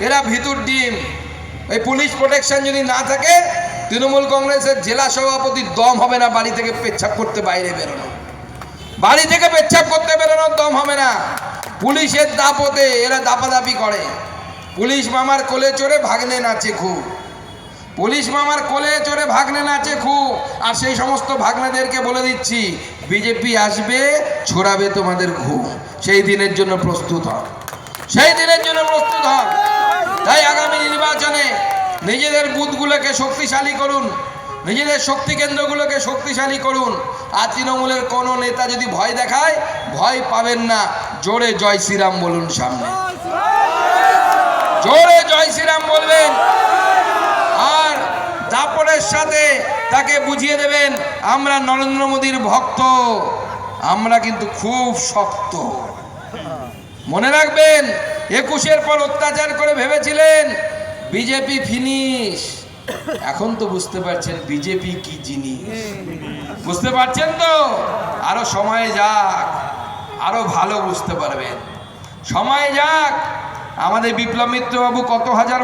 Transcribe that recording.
এরা ভিতর ডিম। এই পুলিশ প্রোটেকশন যদি না থাকে, তৃণমূল কংগ্রেসের জেলা সভাপতির দম হবে না, বাড়ি থেকে পেচ্ছাপ করতে বাইরে বেরোনো। বাড়ি থেকে পেচ্ছাপ করতে বেরোনোর দম হবে না। পুলিশের দাপতে এরা দাপাদাপি করে। পুলিশ মামার কোলে চড়ে ভাগনে নাচে খুব। পুলিশ মামার কোলে চড়ে ভাগনে নাচে খুব। আর সেই সমস্ত ভাগনাদেরকে বলে দিচ্ছি, বিজেপি আসবে, ছড়াবে তোমাদের ঘুম। সেই দিনের জন্য প্রস্তুত হন সেই দিনের জন্য প্রস্তুত হন তাই আগামী নির্বাচনে নিজেদের বুথগুলোকে শক্তিশালী করুন, নিজেদের শক্তি কেন্দ্রগুলোকে শক্তিশালী করুন। আর তৃণমূলের কোনো নেতা যদি ভয় দেখায়, ভয় পাবেন না। জোরে জয় শ্রীরাম বলুন সামনে। জোরে জয় শ্রীরাম বলবেন। আর দাপড়ের সাথে তাকে বুঝিয়ে দেবেন, আমরা নরেন্দ্র মোদীর ভক্ত। আমরা কিন্তু খুব শক্ত। মনে রাখবেন, একুশের পর অত্যাচার করে ভেবেছিলেন, বিজেপি ফিনিশ। এখন তো বুঝতে পারছেন বিজেপি কি জিনিস। বুঝতে পারছেন তো? আরও সময় যাক, আরও ভালো বুঝতে পারবেন। সময় যাক, আমাদের বিপ্লব মিত্রবাবু কত হাজার